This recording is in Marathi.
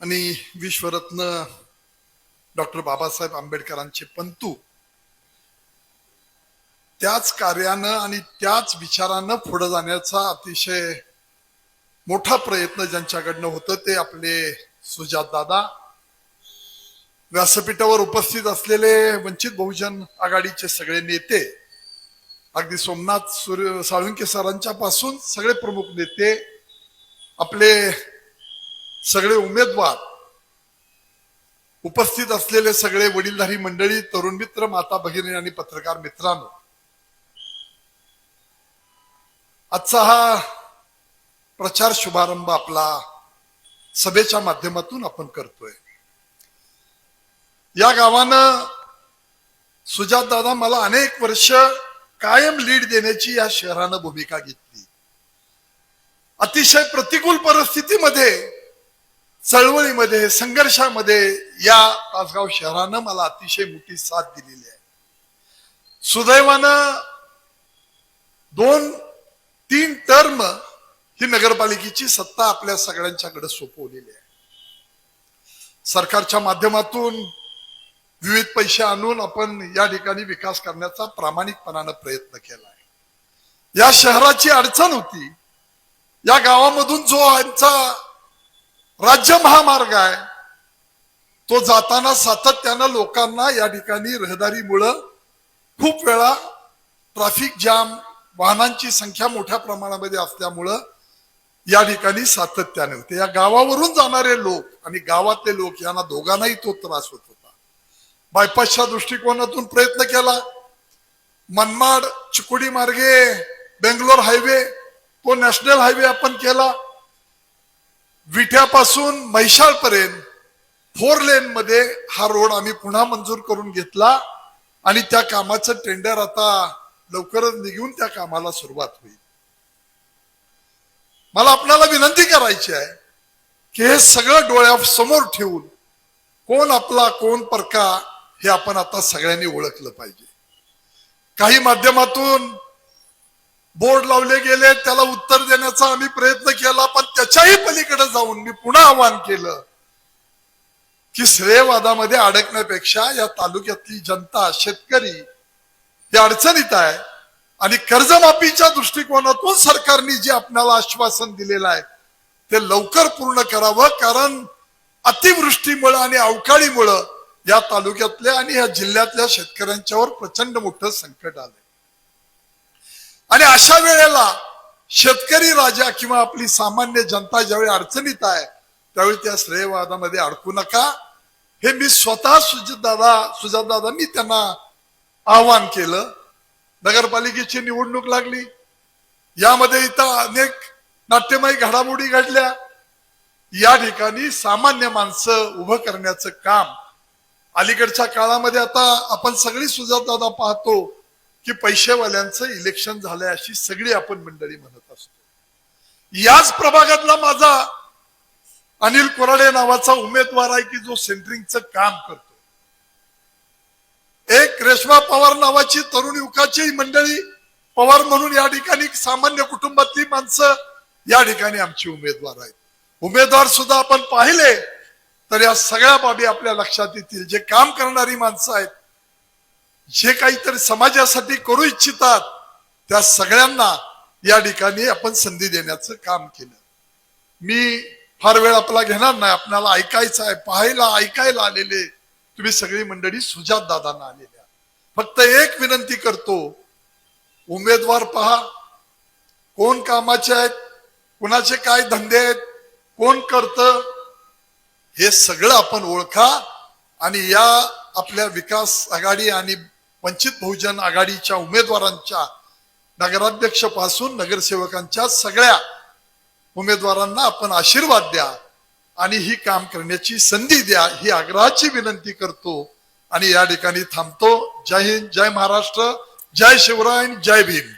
आणि विश्वरत्न डॉक्टर बाबासाहेब आंबेडकरांचे पंतू त्याच कार्यानं आणि त्याच विचारानं पुढे जाण्याचा अतिशय मोठा प्रयत्न ज्यांच्याकडनं होतं ते आपले सुजात दादा. व्यासपीठावर उपस्थित असलेले वंचित बहुजन आघाडीचे सगळे नेते अगदी सोमनाथ सूर्य साळुंके सरांच्या पासून सगळे प्रमुख नेते आपले सगळे उमेदवार उपस्थित असलेले सगळे वडीलधारी मंडळी तरुण मित्र माता भगिनी आणि पत्रकार मित्रांनो आजचा हा प्रचार शुभारंभ आपला सभेच्या माध्यमातून आपण करतोय. या गावानं सुजात दादा मला अनेक वर्ष कायम लीड देण्याची या शहरानं भूमिका घेतली. अतिशय प्रतिकूल परिस्थितीमध्ये चळवळीमध्ये संघर्षामध्ये या तासगाव शहरानं मला अतिशय मोठी साथ दिलेली आहे. सुदैवानं दोन तीन टर्म ही नगरपालिकेची सत्ता आपल्या सगळ्यांच्याकडे सोपवलेली आहे. सरकारच्या माध्यमातून विविध पैसे आणून आपण या ठिकाणी विकास करण्याचा प्रामाणिकपणानं प्रयत्न केला आहे. या शहराची अडचण होती. या गावामधून जो आमचा राज्य महामार्ग आहे. तो जाताना सातत्यानं लोकांना या ठिकाणी रहदारीमुळं खूप वेळा ट्रॅफिक जाम वाहनांची संख्या मोठ्या प्रमाणामध्ये असल्यामुळं या ठिकाणी सातत्याने होते. या गावावरून जाणारे लोक आणि गावातले लोक यांना दोघांनाही तो त्रास होत होता. बायपासच्या दृष्टिकोनातून प्रयत्न केला. मनमाड चिकोडी मार्गे बेंगलोर हायवे तो नॅशनल हायवे आपण केला. विठ्यापासून मैशाळपर्यंत फोर लेन मध्ये हा रोड आम्ही पुन्हा मंजूर करून घेतला आणि त्या कामाचं टेंडर आता लवकरच निघून त्या कामाला सुरुवात होईल. मला आपल्याला विनंती करायची आहे की हे सगळं डोळ्यासमोर ठेवून कोण आपला कोण परका हे आपण आता सगळ्यांनी ओळखलं पाहिजे. काही माध्यमातून बोर्ड लावले गेले त्याला उत्तर देण्याचा आम्ही प्रयत्न केला पण त्याच्याही पलीकडे जाऊन मी पुन्हा आवाहन केलं की श्रेयवादामध्ये अडकण्यापेक्षा या तालुक्यातली जनता शेतकरी हे अडचणीत आहे आणि कर्जमाफीच्या दृष्टिकोनातून सरकारने जे आपल्याला आश्वासन दिलेलं आहे ते लवकर पूर्ण करावं कारण अतिवृष्टीमुळं आणि अवकाळीमुळं या तालुक्यातल्या आणि या जिल्ह्यातल्या शेतकऱ्यांच्यावर प्रचंड मोठं संकट आलंय. आणि अशा वेळेला शेतकरी राजा किंवा आपली सामान्य जनता ज्यावेळी अडचणीत आहे त्यावेळी त्या श्रेयवादामध्ये अडकू नका. हे मी स्वतः सुजितदादा दादा मी त्यांना आवाहन केलं. नगरपालिकेची निवडणूक लागली. यामध्ये इथं अनेक नाट्यमय घडामोडी घडल्या. या ठिकाणी सामान्य माणसं उभं करण्याचं काम. अलीकडच्या काळामध्ये आता आपण सगळी सुजातदादा पाहतो. की पैसेवाल्यांचं इलेक्शन झालंय अशी सगळी आपण मंडळी म्हणत असतो. याच प्रभागातला माझा अनिल कोराडे नावाचा उमेदवार आहे की जो सेंटरिंगचं काम करतो. एक रेश्मा पवार नावाची तरुण युवकाची मंडळी पवार म्हणून या ठिकाणी सामान्य कुटुंबातली माणसं या ठिकाणी आमची उमेदवार आहेत. उमेदवार सुद्धा आपण पाहिले तर या सगळ्या बाबी आपल्या लक्षात येतील. जे काम करणारी माणसं आहेत जे काहीतरी समाजासाठी करू इच्छितात त्या सगळ्यांना या ठिकाणी आपण संधी देण्याचं काम केलं. मी फार वेळ आपला घेणार नाही आपल्याला ऐकायचं आहे पाहायला ऐकायला आलेले तुम्ही सगळी मंडळी सुजात दादांना आलेल्या फक्त एक विनंती करतो उमेदवार पहा कोण कामाचे आहेत कुणाचे काय धंदे आहेत कोण करतं हे सगळं आपण ओळखा आणि या आपल्या विकास आघाडी आणि वंचित बहुजन आघाडीच्या उमेदवारांच्या नगराध्यक्षपासून नगरसेवकांच्या सगळ्या उमेदवारांना आपण आशीर्वाद द्या आणि ही काम करण्याची संधी द्या ही आग्रहाची विनंती करतो आणि या ठिकाणी थांबतो. जय हिंद जय महाराष्ट्र जय शिवराय जय भीम.